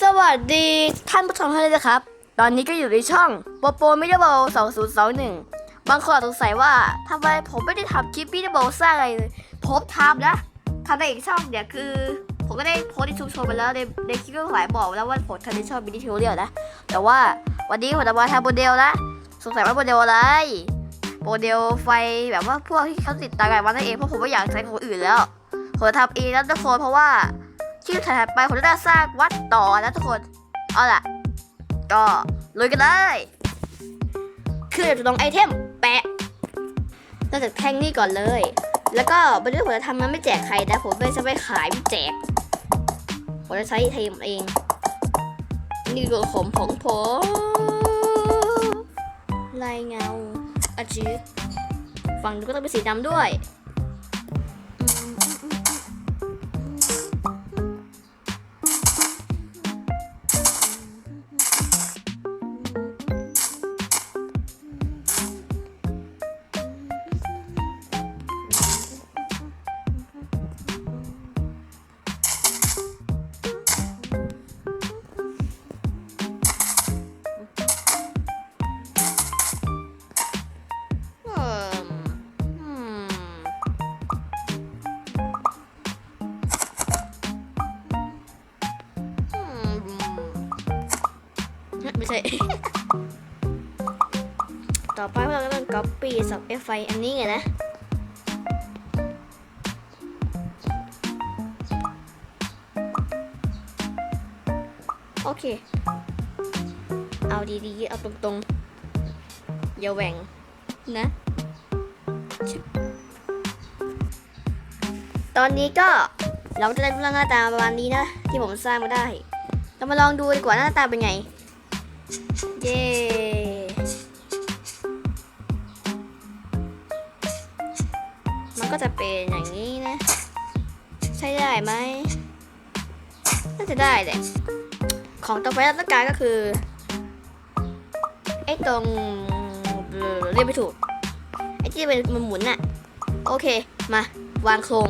สวัสดีท่านผู้ชมท่านเลยนะครับ ตอนนี้ก็อยู่ในช่องโปโปมิเดเบิล2021บางคนอาจสงสัยว่าทำไมผมไม่ได้ทำคลิปมิเดเบิลสร้างอะไรเลยผมทำนะทำในอีกช่องเนี่ยคือ ผมก็ได้โพสในชุมชนไปแล้วในในคลิปก็หลายบอกแล้วว่าผมทำในช่องมินิทิวเรียลนะ แต่ว่าวันนี้ผมจะมาทำโมเดลนะ สงสัยว่าโมเดลอะไร โมเดลไฟแบบว่าพวกที่เขาติดตามกันมานั่นเองเพราะผมไม่อยากใช้คนอื่นแล้วผมจะทำเองนะทุกคนเพราะว่า คลิปถัดไปผมจะได้สร้างวัดต่อนะทุกคน เอาล่ะ ก็ลุยกันเลยคือจะลงไอเทมแปะเริ่มจากแท่งนี่ก่อนเลย แล้วก็ไม่ได้ผมจะทำมันไม่แจกใครนะผมไม่จะไม่ขายไม่แจก ผมจะใช้เทมเอง นี่คือผมของผมลายเงาอาจืดฝั่งนู้นก็ต้องเป็นสีดำด้วย อไปเราก็ต้อง copy สับ F ไฟอันนี้ไงนะ โอเค เอาดีๆ เอาตรงๆ อย่าแหว่งนะ ตอนนี้ก็เราจะได้รูปร่างหน้าตาประมาณนี้นะ ที่ผมสร้างมาได้ เรามาลองดูดีกว่าหน้าตาเป็นไง เย้ มันก็จะเป็นอย่างนี้นะ ใช้ได้ไหมน่าจะได้แหละของต่อไปเราต้องการก็คือไอ้ตรงเรียกไม่ถูกไอ้ที่เป็นมันหมุนน่ะโอเคมาวางโครง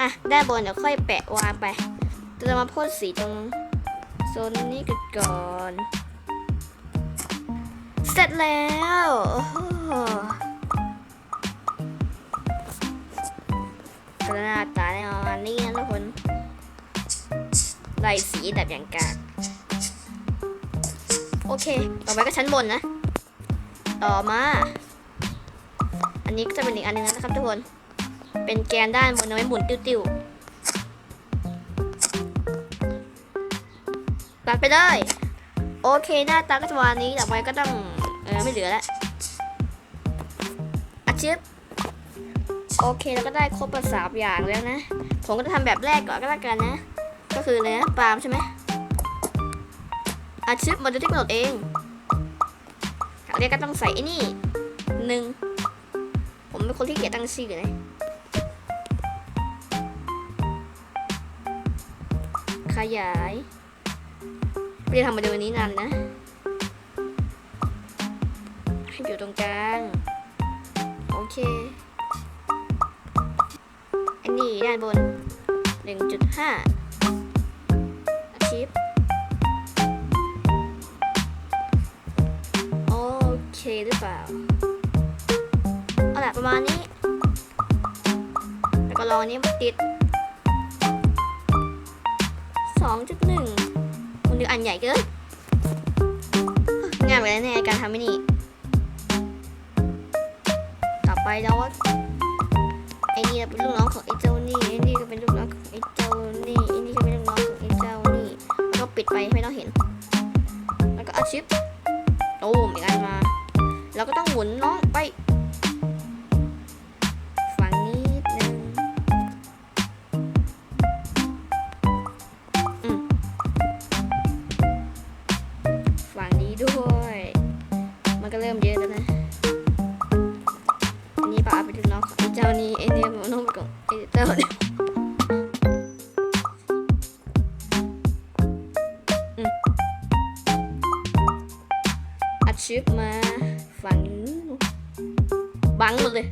อะด้านบนเดี๋ยวค่อยแปะวางไปจะมาพ่นสีตรงโซนนี้กันก่อน เสร็จแล้ว โอ้โหกระนาตาในประมาณนี้นะทุกคนลายสีแบบอย่างกากโอเค ต่อไปก็ชั้นบนนะ ต่อมา อันนี้ก็จะเป็นอีกอันหนึงนะครับทุกคน เป็นแกนด้านบนเอาไว้หมุนติ้วๆ ตัดไปเลย โอเคหน้าตาก็จะประมาณนี้ ต่อไปก็ต้อง เออไม่เหลือแล้วอาชิป โอเคแล้วก็ได้ครบประสามอย่างแล้วนะ ผมก็จะทำแบบแรกก่อนก็แล้วกันนะ ก็คืออะไรนะปาล์มใช่ไหมอาชิปมันจะที่กำหนดเองอันนี้ก็ต้องใส่ไอ้นี่หนึ่งผมเป็นคนที่เกียจตั้งชื่อนะขยายไม่ได้ทำมาเดี๋ยวนี้นานนะให้อยู่ตรงกลาง โอเค นนี้ด้านบน 1.5อาชีพโอเคหรือเปล่า เอาละประมาณนี้ แล้วก็รออันนี้มาติด 2.1 มันดูอันใหญ่เกินง่ายไปแล้วในการทำไม่นี่ต่อไปแล้วว่า นี่เป็นลูกน้องของไอ้เจ้านี่ไอ้นี่ก็เป็นลูกน้องของไอ้เจ้านี่ไอ้นี่ก็เป็นลูกน้องของไอ้เจ้านี่แล้วก็ปิดไปไม่ต้องเห็น แล้วก็อาชิปโอ้มอีกอันมา แล้วก็ต้องหมุนน้องไป ชิปมา ฝังนี้บังหมดเลย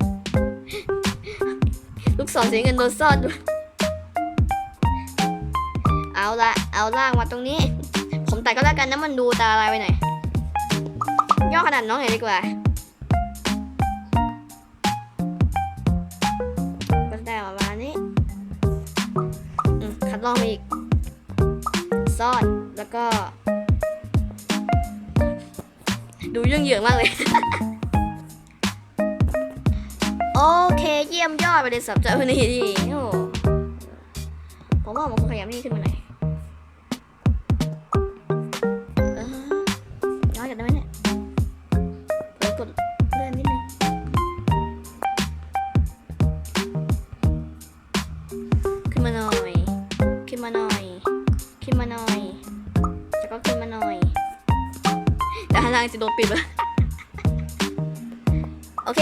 ลูกศรสีเงินโดนซ่อนด้วยเอาละเอาล่างมาตรงนี้ ผมตัดก็แล้วกันนะมันดูตาลายไปหน่อยย่อขนาดน้องหน่อยดีกว่าก็ได้ประมาณนี้คัดลองไปอีก ซ่อนแล้วก็ ดูยื่งเหยื่อมากเลย โอเคเยี่ยมยอดไปเลยสับเจ้าวันนี้ดีโอ้ผมว่าผมคงขยับนี่ขึ้นมาหน่อยเออน้อยกันได้ไหมเนี่ยเดี๋ยวกดเลื่อนนิดนึงขึ้นมาหน่อย ขึ้นมาหน่อย ขึ้นมาหน่อย แต่ข้างล่างจะโดนปิดเลยโอเค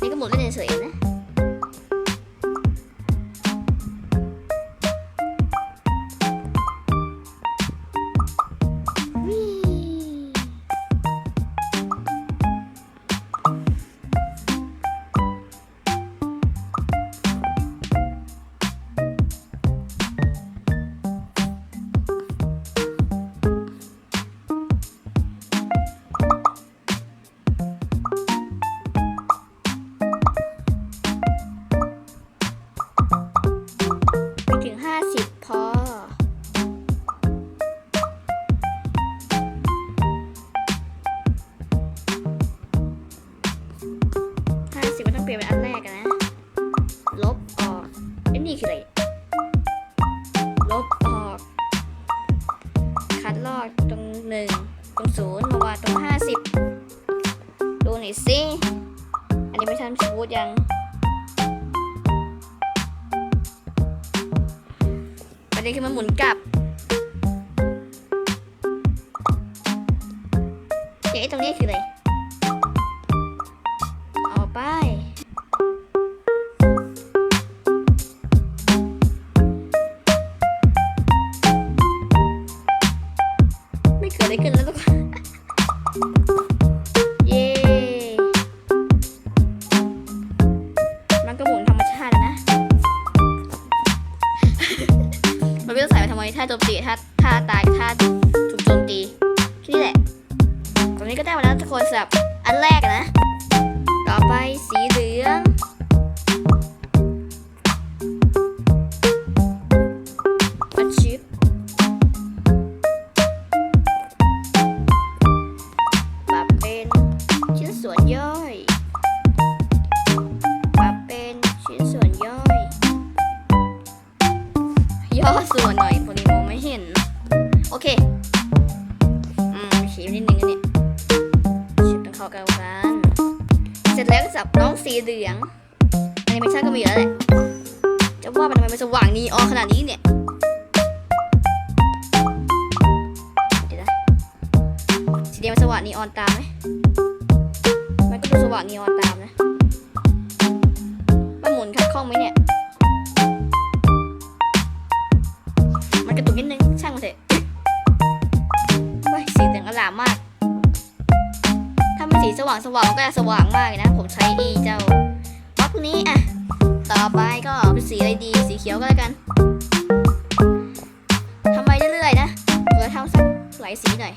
นี่ก็หมดเล่นเฉยๆนะ ม่ทันฟูดยัง ประเด็นคือมันหมุนกลับเดี๋ยวไอ้ตรงนี้คืออะไร เอาไป ไม่เกิดอะไรขึ้นแล้วทุกคน นี้ก็ได้มาแล้วทุกคนสำหรับอันแรกนะ ต่อไปสีเหลือง เหลืองแอนิเมชันก็มีแล้วแหละ จะว่ามันทำไมมันสว่างนีออนขนาดนี้เนี่ยเดี๋ยวนะสีแดงมันสว่างนีออนตามไหมมันก็ดูสว่างนีออนตามนะมันหมุนขัดข้องไหมเนี่ยมันกระตุกนิดนึงช่างมันเถอะเฮ้ยสีเหลืองอลามมากถ้ามันสีสว่างสว่างๆก็จะสว่างมากนะ ผมใช้อีเจ้า บล็อกนี้อะต่อไปก็เป็นสีอะไรดีสีเขียวก็แล้วกันทำไปเรื่อยๆนะเผื่อทำสักหลายสีหน่อย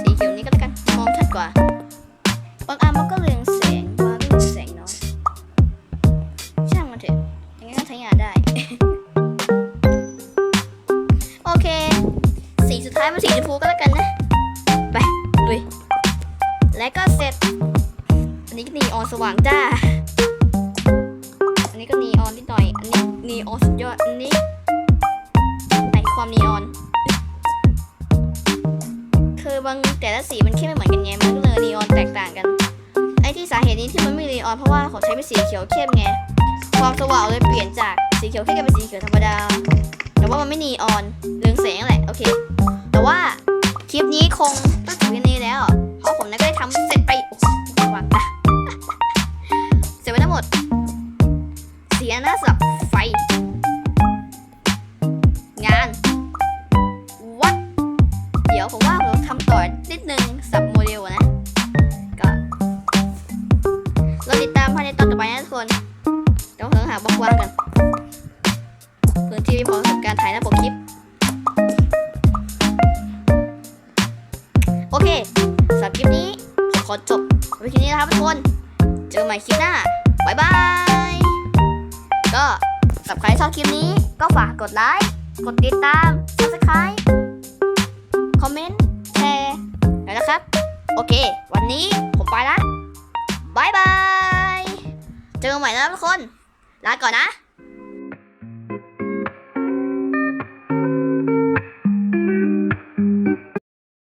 สีเขียวนี้ก็แล้วกันมองชัดกว่าบางอันมันก็เรือง สุดยอดอันนี้ไหนความนีออน คือบางแต่ละสีมันแค่ไม่เหมือนกันไงมันก็เลยนีออนแตกต่างกัน ไอ้ที่สาเหตุนี้ที่มันไม่นีออนเพราะว่าเขาใช้เป็นสีเขียวเข้มไง ความสว่างเลยเปลี่ยนจากสีเขียวเข้มเป็นสีเขียวธรรมดา แต่ว่ามันไม่นีออนเรืองแสงแหละโอเค แต่ว่าคลิปนี้คงต้องจบแค่นี้แล้ว เพราะผมก็ได้ทำเสร็จ ไปนะทุกคนเดี๋ยวเราหาบล็อกวางกันพื้นที่ไม่พอสำหรับการถ่ายหน้าปกคลิป โอเคสำหรับคลิปนี้ผมขอจบไว้แค่นี้นะครับทุกคน เจอกันใหม่คลิปหน้าบายบาย ก็สำหรับใครชอบคลิปนี้ก็ฝากกดไลค์ กดติดตาม subscribe คอมเมนต์ แชร์แล้วนะครับ โอเค วันนี้ผมไปละบายบาย เจอกันใหม่นะทุกคน ลาก่อนนะ